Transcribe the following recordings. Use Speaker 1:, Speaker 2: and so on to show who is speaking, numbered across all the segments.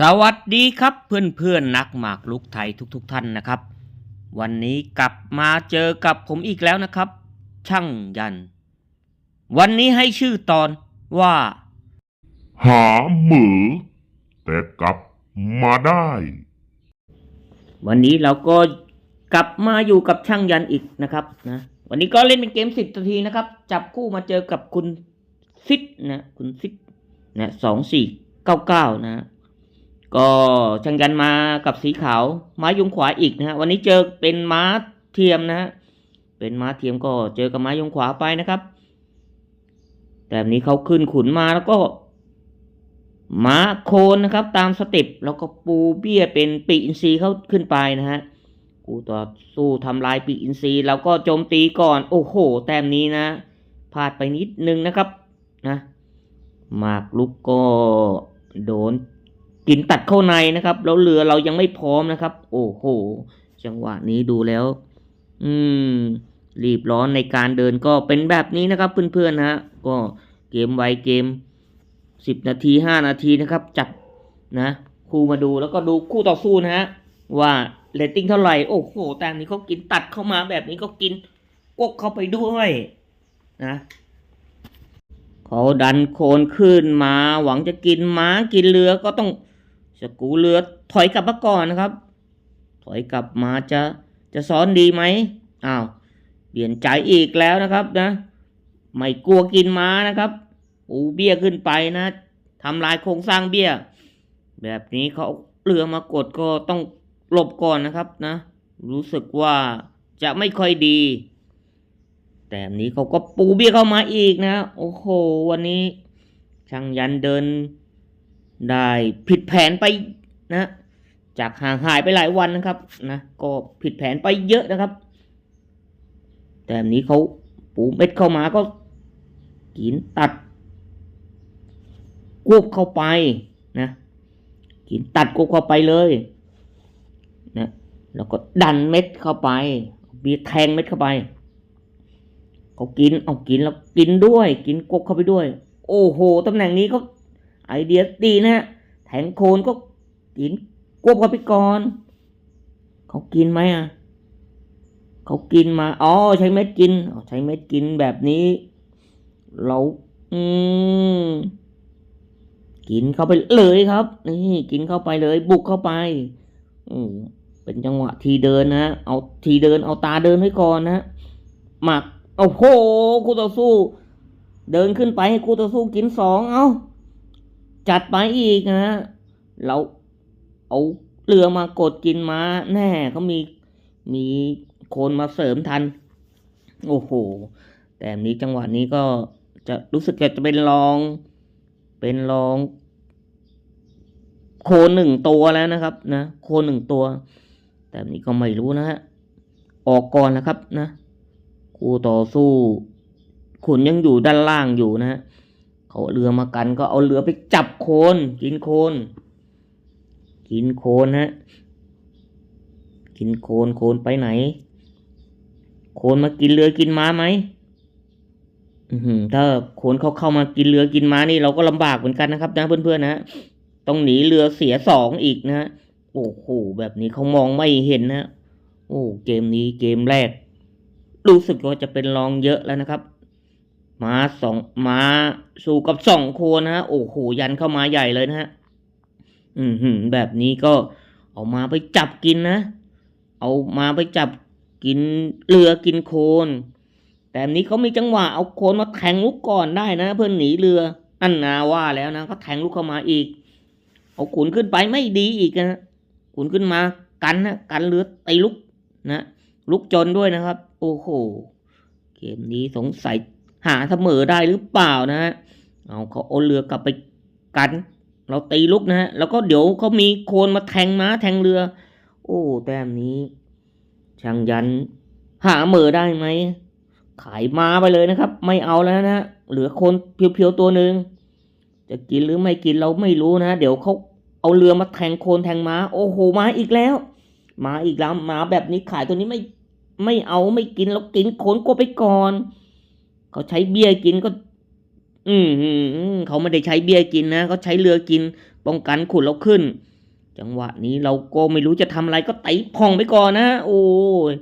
Speaker 1: สวัสดีครับเพื่อนเพื่อนๆนักหมากลุกไทยทุกๆทท่านนะครับ วันนี้กลับมาเจอกับผมอีกแล้วนะครับ ช่างยัน วันนี้ให้ชื่อตอนว่า
Speaker 2: หาเหมือ แต่กลับมาได้
Speaker 1: วันนี้เราก็กลับมาอยู่กับช่างยันอีกนะครับนะวันนี้ก็เล่นเป็นเกมสิบนาทีนะครับ จับคู่มาเจอกับคุณซิดนะคุณซิดนะสองสี่เก้าเก้านะ ก็ช่างยันมากับสีขาวม้ายุงขวาอีกนะฮะวันนี้เจอเป็นม้าเทียมนะฮะเป็นม้าเทียมก็เจอกับม้ายุงขวาไปนะครับ แต่นี้เขาขึ้นขุนมาแล้วก็ม้าโคนนะครับ ตามสเต็ปแล้วก็ปูเบี้ยเป็นปีอินทรีเขาขึ้นไปนะฮะกูต่อสู้ทำลายปีอินทรีแล้วก็โจมตีก่อนโอ้โห แต้มนี้นะพลาดไปนิดนึงนะครับนะหมากลุกก็โดน กินตัดเข้าในนะครับ แล้วเรือเรายังไม่พร้อมนะครับ โอ้โห จังหวะนี้ดูแล้ว อืม รีบร้อนในการเดินก็เป็นแบบนี้นะครับ เพื่อนๆนะฮะก็เกมไวเกมสิบนาทีห้านาทีนะครับ จับนะคู่มาดูแล้วก็ดูคู่ต่อสู้นะฮะว่าเรตติ้งเท่าไหร่ โอ้โหแต่อันนี้เขากินตัดเข้ามาแบบนี้ก็กินกกเข้าไปด้วยนะเขาดันโคนขึ้นมา หวังจะกินม้ากินเรือก็ต้อง สกูเรือถอยกลับมาก่อนนะครับ ถอยกลับมาจะจะซ้อนดีไหมอ้าวเปลี่ยนใจอีกแล้วนะครับนะ ไม่กลัวกินม้านะครับปูเบี้ยขึ้นไปนะทำลายโครงสร้างเบี้ย แบบนี้เขาเรือมากดก็ต้องหลบก่อนนะครับนะ รู้สึกว่าจะไม่ค่อยดี แต่นี้เขาก็ปูเบี้ยเข้ามาอีกนะ โอ้โห วันนี้ช่างยันเดิน ได้ผิดแผนไปนะ จากห่างหายไปหลายวันนะครับนะก็ผิดแผนไปเยอะนะครับ แต่นี้เขาปูเม็ดเข้ามาก็กินตัดกวบเข้าไปนะกินตัดกวบเข้าไปเลยนะแล้วก็ดันเม็ดเข้าไปบีแทงเม็ดเข้าไปเขากินเอากินแล้วกินด้วย กินกบเข้าไปด้วย โอ้โหตำแหน่งนี้เขา ไอเดียดีนะฮะแทงโคนก็กินกบเข้าไปก่อนเขากินไหมอะเขากินมาอ๋อใช้เม็ดกินใช้เม็ดกินแบบนี้ เราอืมกินเข้าไปเลยครับ นี่กินเข้าไปเลย บุกเข้าไปอืมเป็นจังหวะทีเดินนะ เอาทีเดินเอาตาเดินไว้ก่อนนะหมักโอ้โหคู่ต่อสู้ เดินขึ้นไปให้คู่ต่อสู้กินสองเอา จัดไปอีกนะเราเอาเรือมากดกินมาแน่เขามีมีคนมาเสริมทัน โอ้โห แต่นี้จังหวะนี้ก็จะรู้สึกจะเป็นรอง เป็นรอง โคนหนึ่งตัวแล้วนะครับ นะ โคนหนึ่งตัว แต่นี้ก็ไม่รู้นะฮะ ออกก่อนนะครับนะ คู่ต่อสู้ขุนยังอยู่ด้านล่างอยู่นะฮะ เขาเอาเรือมากันก็เอาเรือไปจับโคน กินโคน กินโคนฮะกินโคนโคนไปไหน โคนมากินเรือกินม้าไหมถ้าโคนเขาเข้ามากินเรือกินม้านี่เราก็ลำบากเหมือนกันนะครับ นะเพื่อนๆนะต้องหนีเรือเสียสองอีกนะฮะโอ้โหแบบนี้เขามองไม่เห็นนะ โอ้เกมนี้เกมแรก รู้สึกว่าจะเป็นรองเยอะแล้วนะครับ มาสองมาสู่กับสองโคนนะฮะโอ้โหยันเข้ามาใหญ่เลยนะฮะอืมหืมแบบนี้ก็เอามาไปจับกินนะ เอามาไปจับกินเรือกินโคน แต่นนี้เขามีจังหวะเอาโคนมาแทงลูกก่อนได้นะ เพื่อนหนีเรือ อันนาว่าแล้วนะก็แทงลูกเข้ามาอีก เอาขุนขึ้นไปไม่ดีอีกนะขุนขึ้นมากันนะกันเรือตีลุกนะลุกจนด้วยนะครับ โอ้โหเกมนี้สงสัย หาเสมอได้หรือเปล่านะฮะเอาเขาเอาเรือกลับไปกัน เราตีลุกนะฮะแล้วก็เดี๋ยวเขามีโคนมาแทงม้าแทงเรือ โอ้แต้มนี้ช่างยัน หาเหมอได้ไหมขายม้าไปเลยนะครับ ไม่เอาแล้วนะเหลือโคนเพียวๆตัวหนึ่งจะกินหรือไม่กินเราไม่รู้นะ เดี๋ยวเขาเอาเรือมาแทงโคนแทงม้า โอ้โหม้าอีกแล้วม้าอีกแล้วม้าแบบนี้ขายตัวนี้ไม่ไม่เอาไม่กินแล้วกินโคนกลัวไปก่อน เขาใช้เบี้ยกินก็ อืมเขาไม่ได้ใช้เบี้ยกินนะเขาใช้เรือกิน ป้องกันขุดเราขึ้น จังหวะนี้เราก็ไม่รู้จะทำอะไรก็ตีพองไปก่อนนะโอ้ย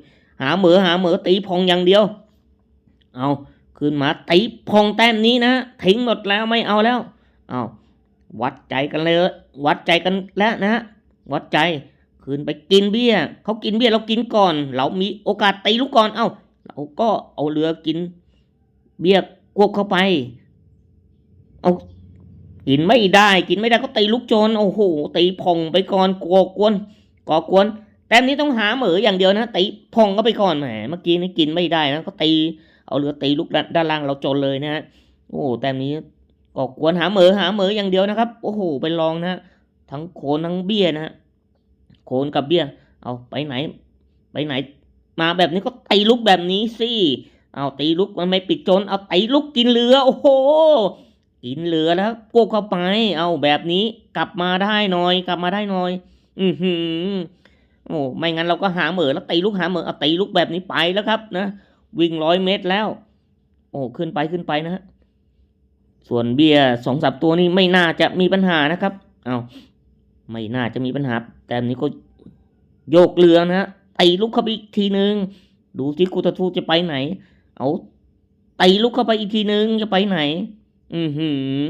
Speaker 1: หาเหมือหาเหมือตีพองอย่างเดียว เอาขึ้นมาตีพองแต้มนี้นะทิ้งหมดแล้วไม่เอาแล้ว เอาวัดใจกันเลย วัดใจกันแล้วนะวัดใจขึ้นไปกินเบี้ยเขากินเบี้ยเรากินก่อน เรามีโอกาสตีลูกก่อน เอาเราก็เอาเรือกิน เบี้ยกวบเข้าไป เอากินไม่ได้กินไม่ได้ก็ตีลูกโจรโอ้โหตีพองไปก่อนก่อกวนก่อกวนแต้มนี้ต้องหาเหมืออย่างเดียวนะตีพองก็ไปก่อนแหมเมื่อกี้นี่กินไม่ได้นะก็ตีเอาเรือตีลูกด้านล่างเราจนเลยนะฮะโอ้แต้มนี้ก่อกวนหาเหมือหาเหมืออย่างเดียวนะครับ โอ้โหไปลองนะฮะทั้งโคนทั้งเบี้ยนะฮะโคนกับเบี้ย เอาไปไหน ไปไหน มาแบบนี้ก็ตีลูกแบบนี้สิ เอาตีลูกมันไม่ปิดจน เอาตีลูกกินเรือ โอ้โห กินเรือแล้วกวบเข้าไป เอาแบบนี้กลับมาได้หน่อย กลับมาได้หน่อย อือหือ โอ้ไม่งั้นเราก็หาเหมือแล้วตีลูกหาเหมือเอาตีลูกแบบนี้ไปแล้วครับนะ วิ่งร้อยเมตรแล้ว โอ้ขึ้นไปขึ้นไปนะฮะ ส่วนเบียร์สองสับตัวนี้ไม่น่าจะมีปัญหานะครับ เอาไม่น่าจะมีปัญหา แต่นี้ก็โยกเรือนะฮะตีลูกเข้าไปอีกทีนึง ดูที่กูตะทูจะไปไหน เอาไตลูกเข้าไปอีกทีนึงจะไปไหน อือหือ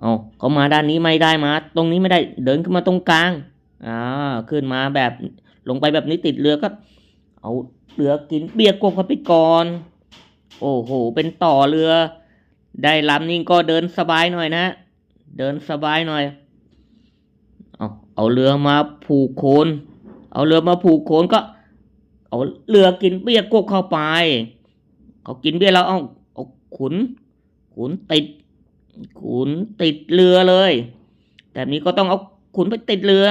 Speaker 1: เอาเขามาด้านนี้ไม่ได้มา ตรงนี้ไม่ได้ เดินขึ้นมาตรงกลางอ่าขึ้นมาแบบลงไปแบบนี้ติดเรือก็ เอาเรือกินเบียร์กบเข้าไปก่อน โอ้โห เป็นต่อเรือ ได้ลำนี้ก็เดินสบายหน่อยนะ เดินสบายหน่อย เอาเอาเรือมาผูกโคน เอาเรือมาผูกโคนก็ เอาเรือกินเบี้ยร์กบเข้าไป เขากินเบี้ยร์แล้วเอาเอาขุน ขุนติด ขุนติดเรือเลยแบบนี้ก็ต้องเอาขุนไปติดเรือ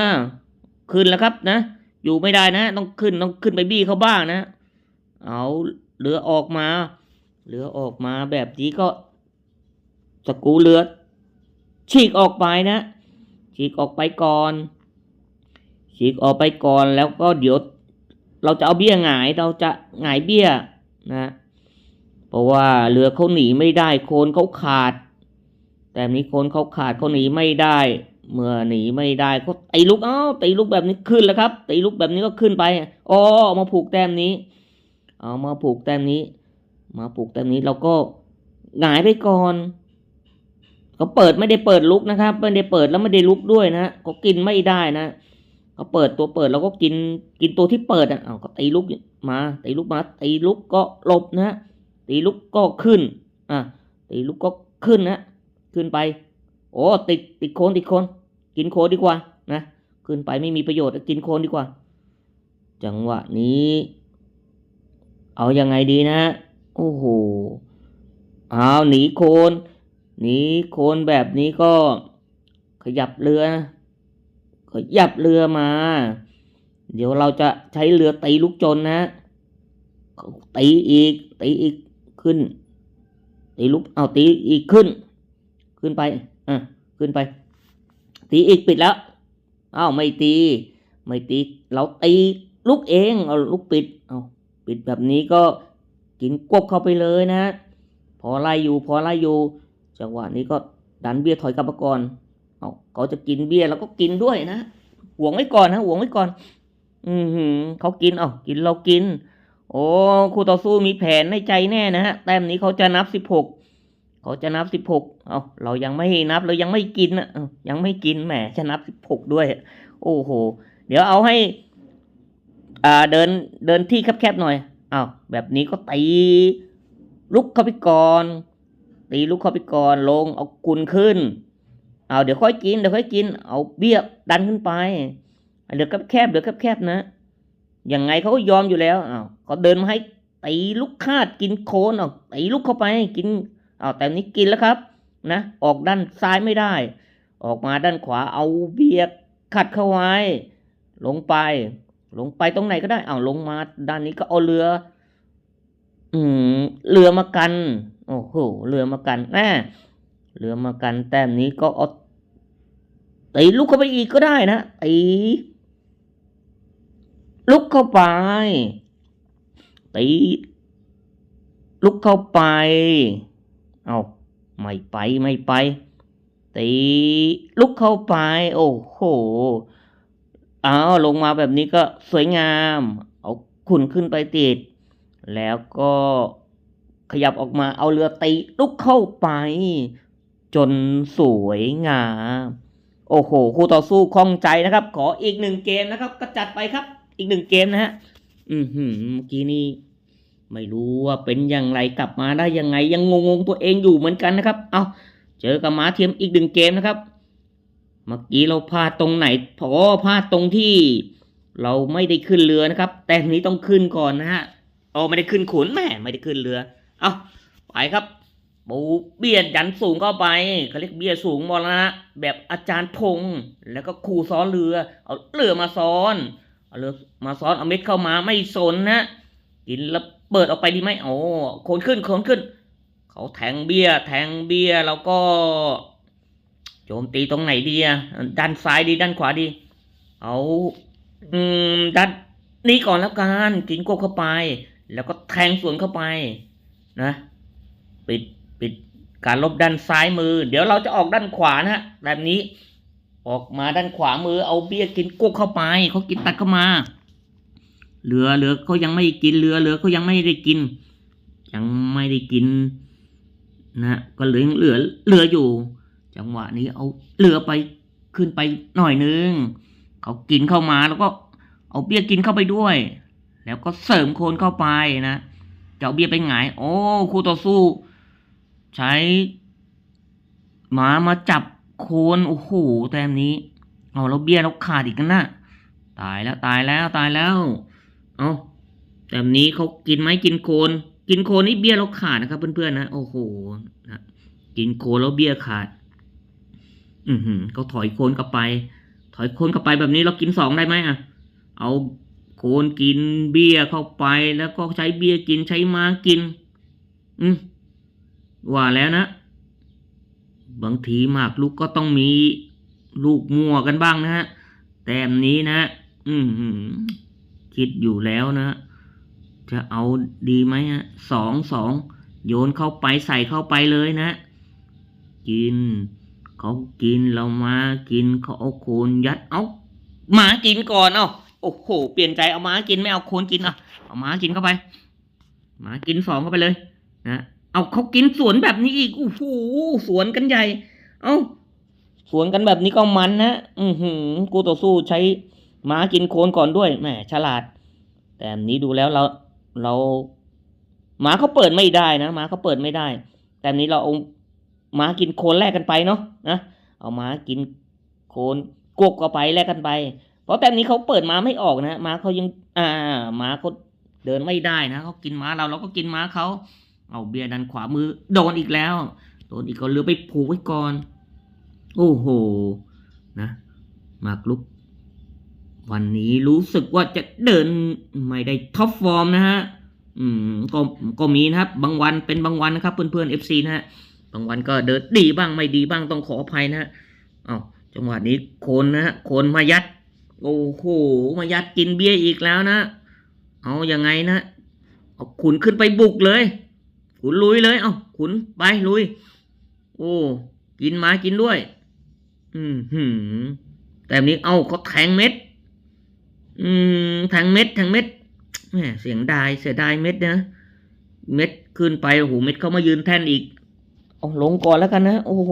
Speaker 1: ขึ้นแล้วครับนะ อยู่ไม่ได้นะ ต้องขึ้นต้องขึ้นไปบี้เขาบ้างนะ เอาเรือออกมา เรือออกมาแบบนี้ก็สกูเรือฉีกออกไปนะฉีกออกไปก่อนฉีกออกไปก่อนแล้วก็เดี๋ยว เราจะเอาเบี้ยหงายเราจะหงายเบี้ยนะเพราะว่าเรือเขาหนีไม่ได้โคนเขาขาด แต่นี้โคนเขาขาดเขาหนีไม่ได้ เมื่อหนีไม่ได้ก็ตีลูกเอ้าตีลูกแบบนี้ขึ้นแล้วครับตีลูกแบบนี้ก็ขึ้นไปอ๋อเอามาผูกแต้มนี้ เอามาผูกแต้มนี้ มาผูกแต้มนี้เราก็หงายไปก่อนเขาเปิดไม่ได้เปิดลุกนะครับ ไม่ได้เปิดแล้วไม่ได้ลุกด้วยนะเขากินไม่ได้นะ เขาเปิดตัวเปิดเราก็กินกินตัวที่เปิดอะเอาก็ตีลุกมาตีลุกมาตีลุกก็หลบนะตีลุกก็ขึ้นอะตีลุกก็ขึ้นนะขึ้นไป โอ้ติดติดโคนติดโคนกินโคนดีกว่านะขึ้นไปไม่มีประโยชน์กินโคนดีกว่า จังหวะนี้ เอายังไงดีนะโอ้โหเอาหนีโคนหนีโคนแบบนี้ก็ขยับเรือ ขยับเรือมา เดี๋ยวเราจะใช้เรือตีลูกจนนะตีอีกตีอีกขึ้นตีลูกเอาตีอีกขึ้น ขึ้นไปอะขึ้นไป ตีอีกปิดแล้วอ้าวไม่ตี ไม่ตี เราตีลูกเองเอาลูกปิดเอาปิดแบบนี้ก็กินกบเข้าไปเลยนะ พอไล่อยู่พอไล่อยู่จังหวะนี้ก็ดันเบียถอยกลับมาก่อน เอาเขาจะกินเบี้ยแล้วก็กินด้วยนะหวงไว้ก่อนนะหวงไว้ก่อน อือหือเขากินเอากินเรากิน โอ้คู่ต่อสู้มีแผนในใจแน่นะฮะแต้มนี้เขาจะนับสิบหกเขาจะนับสิบหกเอาเรายังไม่นับเรายังไม่กินอะยังไม่กินแหมจะนับสิบหกด้วย โอ้โห เดี๋ยวเอาให้ อ่าเดินเดินที่แคบๆหน่อยอ้าวแบบนี้ก็ตีลุกเข้าไปก่อนตีลุกเข้าไปก่อนลงเอากุนขึ้น เอาเดี๋ยวค่อยกินเดี๋ยวค่อยกิน เอาเบี้ยดันขึ้นไปเหลือแคบเหลือแคบนะยังไงเขาก็ยอมอยู่แล้วอ้าวเขาเดินมาให้ตีลูกคาดกินโคนเอาตีลูกเข้าไปกินเอาแต่นี้กินแล้วครับนะออกด้านซ้ายไม่ได้ ออกมาด้านขวาเอาเบียร์ขัดเข้าไว้ ลงไป ลงไปตรงไหนก็ได้เอาวลงมาด้านนี้ก็เอาเรือ อืมเรือมากัน โอ้โหเรือมากันแม่ เรือมากันแต้มนี้ก็เอาตีลุกเข้าไปอีกก็ได้นะตีลุกเข้าไปตีลุกเข้าไป เอาไม่ไปไม่ไปตีลุกเข้าไป โอ้โหเอาลงมาแบบนี้ก็สวยงาม เอาขุนขึ้นไปติด แล้วก็ขยับออกมาเอาเรือตีลุกเข้าไป จนสวยงาม โอ้โห คู่ต่อสู้คล่องใจนะครับ ขออีกหนึ่งเกมนะครับ ก็จัดไปครับ อีกหนึ่งเกมนะฮะ อือหือเมื่อกี้นี่ไม่รู้ว่าเป็นอย่างไรกลับมาได้ยังไง ยังงงๆตัวเองอยู่เหมือนกันนะครับ เอาเจอกับหมาเทียมอีกหนึ่งเกมนะครับ เมื่อกี้เราพลาดตรงไหนพอพลาดตรงที่ เราไม่ได้ขึ้นเรือนะครับ แต่ทีนี้ต้องขึ้นก่อนนะฮะโอ้ไม่ได้ขึ้นขุนแหม่ไม่ได้ขึ้นเรือ เอาไปครับ ปูเบียดยันสูงเข้าไปเขาเรียกเบียดสูงมรณะแบบอาจารย์พงษ์แล้วก็ครูซ้อนเรือ เอาเรือมาซ้อนเอาเรือมาซ้อนเอาเม็ดเข้ามาไม่สนนะกินแล้วเปิดออกไปดีไหมโอ้โคนขึ้นโคนขึ้น เขาแทงเบียร์แทงเบียร์แล้วก็ โจมตีตรงไหนดีอะด้านซ้ายดีด้านขวาดี เอาอืมด้านนี้ก่อนแล้วกันกินกบเข้าไป แล้วก็แทงสวนเข้าไป นะปิด ปิดการลบด้านซ้ายมือ เดี๋ยวเราจะออกด้านขวานะฮะแบบนี้ ออกมาด้านขวามือเอาเบี้ยกินกบเข้าไปเขากินตัดเข้ามาเหลือเหลือเขายังไม่กินเหลือเหลือเขายังไม่ได้กิน ยังไม่ได้กินนะก็เหลือเหลือเหลืออยู่ จังหวะนี้เอาเหลือไปขึ้นไปหน่อยนึงเขากินเข้ามาแล้วก็เอาเบี้ยกินเข้าไปด้วย แล้วก็เสริมโคนเข้าไปนะจะเอาเบี้ยไปหงาย โอ้คู่ต่อสู้ ใช้หมามาจับโคนโอ้โหแต้มนี้ เอาแล้วเบี้ยเราขาดอีกนะตายแล้วตายแล้วตายแล้ว เอาแบบนี้เขากินไหมกินโคน กินโคนนี่เบี้ยเราขาดนะครับ เพื่อนๆนะโอ้โหนะกินโคนแล้วเบี้ยขาด อือหือเขาถอยโคนกลับไป ถอยโคนกลับไปแบบนี้เรากินสองได้ไหมอะ เอาโคนกินเบี้ยเข้าไปแล้วก็ใช้เบี้ยกินใช้ม้ากิน อืม ว่าแล้วนะ บางทีหมากลูกก็ต้องมีลูกมั่วกันบ้างนะฮะแต้มนี้นะ อืมคิดอยู่แล้วนะ จะเอาดีไหมฮะสองสองโยนเข้าไปใส่เข้าไปเลยนะ กิน เขากินเรามากินเขาเอาโคนยัดเอาหมากินก่อนเอาโอ้โหเปลี่ยนใจเอาหมากินไม่เอาโคนกินอะเอาหมากินเข้าไปหมากินสองเข้าไปเลย นะ เอาเขากินสวนแบบนี้อีกโอ้โหสวนกันใหญ่ เอาสวนกันแบบนี้ก็มันนะอือหือกูต่อสู้ใช้หมากินโคนก่อนด้วยแหมฉลาด แต่นนี้ดูแล้วเราเราหมาเขาเปิดไม่ได้นะหมาเขาเปิดไม่ได้ แต่นี้เราเอาหมากินโคนแลกกันไปเนาะนะเอาหมากินโคนกกเอาไปแลกกันไป เพราะแต่นี้เขาเปิดหมาไม่ออกนะหมาเขายัง อ่าหมาเขาเดินไม่ได้นะเขากินหมาเราเราก็กินหมาเขา เอาเบียร์ดันขวามือ โดนอีกแล้ว โดนอีกก็เรือไปผูกไว้ก่อน โอ้โห นะหมากลุก วันนี้รู้สึกว่าจะเดินไม่ได้ท็อปฟอร์มนะฮะ อืม ก็ ก็มีนะครับ บางวันเป็นบางวันนะครับ เพื่อนๆ FC นะฮะ บางวันก็เดินดีบ้างไม่ดีบ้างต้องขออภัยนะฮะอ้าวจังหวะนี้โคนนะฮะ โคนมายัด โอ้โห มายัดกินเบียร์อีกแล้วนะ เอาอยัางไงนะ เอาขุนขึ้นไปบุกเลย ขุนลุยเลยเอาขุนไปลุย โอ้ กินมากินด้วย อืมหืมแต่นี้เอาเขาแทงเม็ด อืมแทงเม็ดแทงเม็ดแหมเสียงดายเสียดายเม็ดนะเม็ดขึ้นไปโอ้โหเม็ดเขามายืนแท่นอีกเอาลงก่อนแล้วกันนะโอ้โห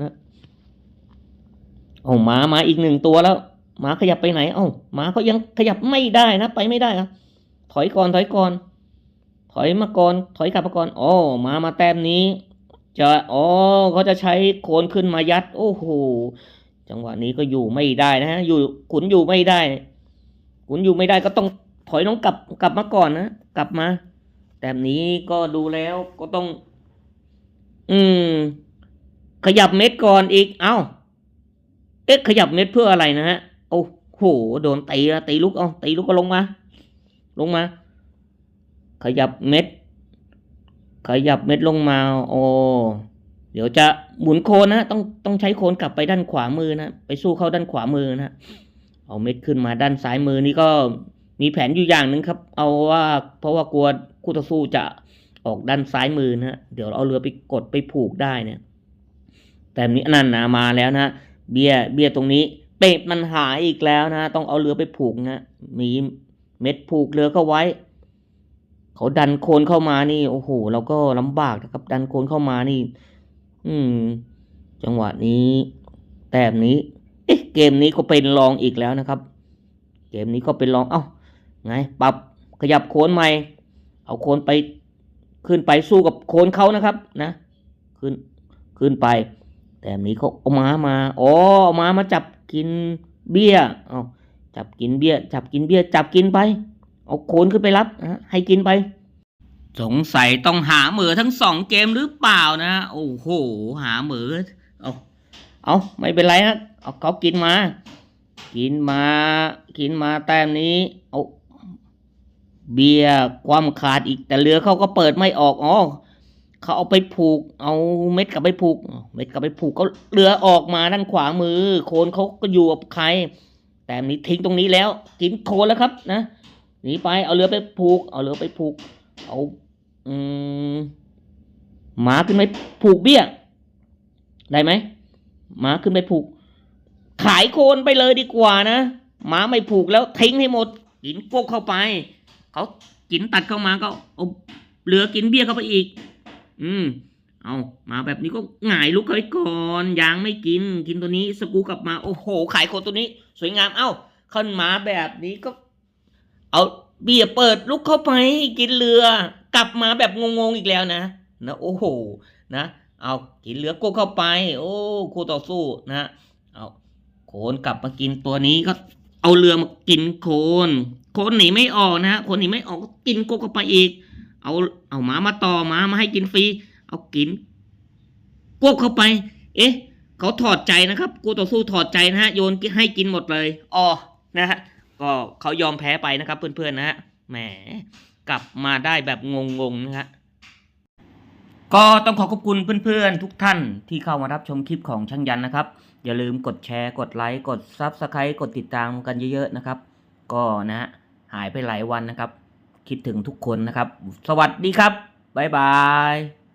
Speaker 1: นะเอาหมามาอีกหนึ่งตัวแล้วหมาขยับไปไหน เอ้าหมาเขายังขยับไม่ได้นะ ไปไม่ได้ครับถอยก่อนถอยก่อน ถอยมาก่อนถอยกลับมาก่อนอ๋อมามาแต้มนี้ จะอ๋อเขาจะใช้โคนขึ้นมายัด โอ้โหจังหวะนี้ก็อยู่ไม่ได้นะฮะอยู่ขุนอยู่ไม่ได้ ขุนอยู่ไม่ได้ก็ต้องถอยน้องกลับกลับมาก่อนนะกลับมาแต้มนี้ก็ดูแล้วก็ต้อง อืม ขยับเม็ดก่อนอีก เอ้า เอ๊ะขยับเม็ดเพื่ออะไรนะฮะ โอ้โห โดนตีล้วตีลุกเอาตีลุกก็ลงมา ลงมา ขยับเม็ด ขยับเม็ดลงมาโอ้เดี๋ยวจะหมุนโคนนะต้องต้องใช้โคนกลับไปด้านขวามือนะไปสู้เข้าด้านขวามือนะเอาเม็ดขึ้นมาด้านซ้ายมือนี่ก็มีแผนอยู่อย่างหนึ่งครับ เอาว่าเพราะว่ากลัวคู่ต่อสู้จะออกด้านซ้ายมือนะเดี๋ยวเอาเรือไปกดไปผูกได้เนี่ย แต่นี้นั่นนะมาแล้วนะเบี้ยเบี้ยตรงนี้เตะมันหายอีกแล้วนะ ต้องเอาเรือไปผูกนะมีเม็ดผูกเรือก็ไว้ เขาดันโคลนเข้ามานี่ โอ้โหเราก็ลำบากนะครับ ดันโคลนเข้ามานี่ อืม จังหวะนี้ แต้มนี้ เอ๊ะ เกมนี้ก็เป็นรองอีกแล้วนะครับ เกมนี้ก็เป็นรอง เอ้า ไง ปรับขยับโคนใหม่ เอาโคนไป ขึ้นไปสู้กับโคนเขานะครับ นะ ขึ้น ขึ้นไป แต้มนี้เขาเอามามา อ๋อเอามามาจับกินเบี้ย เอาจับกินเบี้ย จับกินเบี้ย จับกินไป เอาโคนขึ้นไปรับนะให้กินไป สงสัยต้องหาเหมือทั้งสองเกมหรือเปล่านะ โอ้โห หาเหมือเอาเอาไม่เป็นไรฮะเอาเขากินมา กินมา กินมาแต้มนี้เอาเบียความขาดอีกแต่เรือเขาก็เปิดไม่ออกอ๋อเขาเอาไปผูก เอาเม็ดกลับไปผูก เม็ดกลับไปผูกก็เรือออกมาด้านขวามือ โคนเขาก็อยู่กับใคร แต่นี้ทิ้งตรงนี้แล้ว กินโคนแล้วครับนะ หนีไปเอาเรือไปผูก เอาเรือไปผูก เอาอืมหมาขึ้นไปผูกเบี้ยได้ไหมหมาขึ้นไปผูก ขายโคนไปเลยดีกว่านะหมาไม่ผูกแล้วทิ้งให้หมดกินกกเข้าไปเขากินตัดเข้ามาก็เอาเหลือกินเบี้ยเข้าไปอีก อืมเอามาแบบนี้ก็หงายลุกเขาไปก่อนยางไม่กิน กินตัวนี้สกูกลับมาโอ้โห ขายโคนตัวนี้ สวยงามเอ้าขึ้นมาแบบนี้ก็ เอาเบียร์เปิดลุกเข้าไปกินเรือ กลับมาแบบงงๆอีกแล้วนะนะโอ้โหนะ เอากินเรือโกเข้าไป โอ้คู่ต่อสู้นะเอาโคนกลับมากินตัวนี้ก็เอาเรือมากินโคน โคนหนีไม่ออกนะโคนหนีไม่ออกก็กินโกเข้าไปอีก เอาเอาหมามาต่อหมามาให้กินฟรีเอากินกเข้าไป เอ๊ะเขาถอดใจนะครับ กูต่อสู้ถอดใจนะฮะโยนให้กินหมดเลยอ๋อนะฮะ ก็เขายอมแพ้ไปนะครับเพื่อนๆนะฮะแหมกลับมาได้แบบงงๆนะฮะก็ต้องขอขอบคุณเพื่อนๆ ทุกท่านที่เข้ามารับชมคลิปของช่างยันนะครับ อย่าลืมกดแชร์กดไลค์กดซับสไครต์กดติดตามกันเยอะๆนะครับ ก็นะฮะหายไปหลายวันนะครับ คิดถึงทุกคนนะครับ สวัสดีครับ บ๊ายบาย